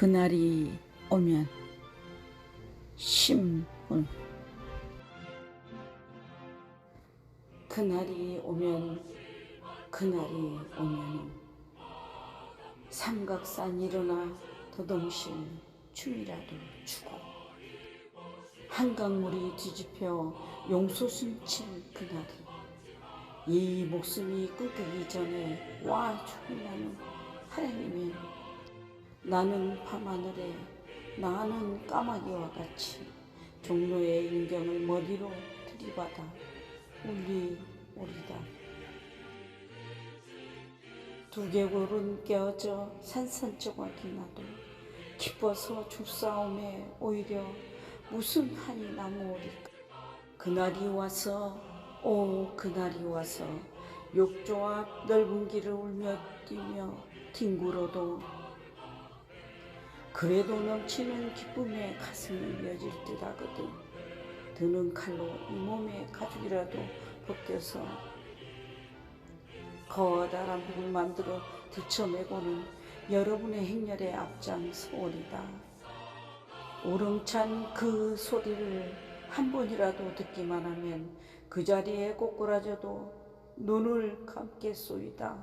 그날이 오면 신분 그날이 오면 그날이 오면 삼각산 일어나 더동실 춤이라도 추고 한강물이 뒤집혀 용솟음칠 그날이 이 목숨이 끊기기 전에 와 죽으라는 하나님의 나는 밤하늘에 나는 까마귀와 같이 종로의 인경을 머리로 들이받아 울리 오리다. 두개골은 깨어져 산산조각이 나도 기뻐서 죽사움에 오히려 무슨 한이 남으오리까? 그날이 와서 오 그날이 와서 욕조와 넓은 길을 울며 뛰며 뒹굴어도 그래도 넘치는 기쁨에 가슴이 맺을 듯 하거든 드는 칼로 이 몸의 가죽이라도 벗겨서 거다란 북을 만들어 들쳐매고는 여러분의 행렬에 앞장서오리다 우렁찬 그 소리를 한 번이라도 듣기만 하면 그 자리에 꼬꾸라져도 눈을 감겠소이다.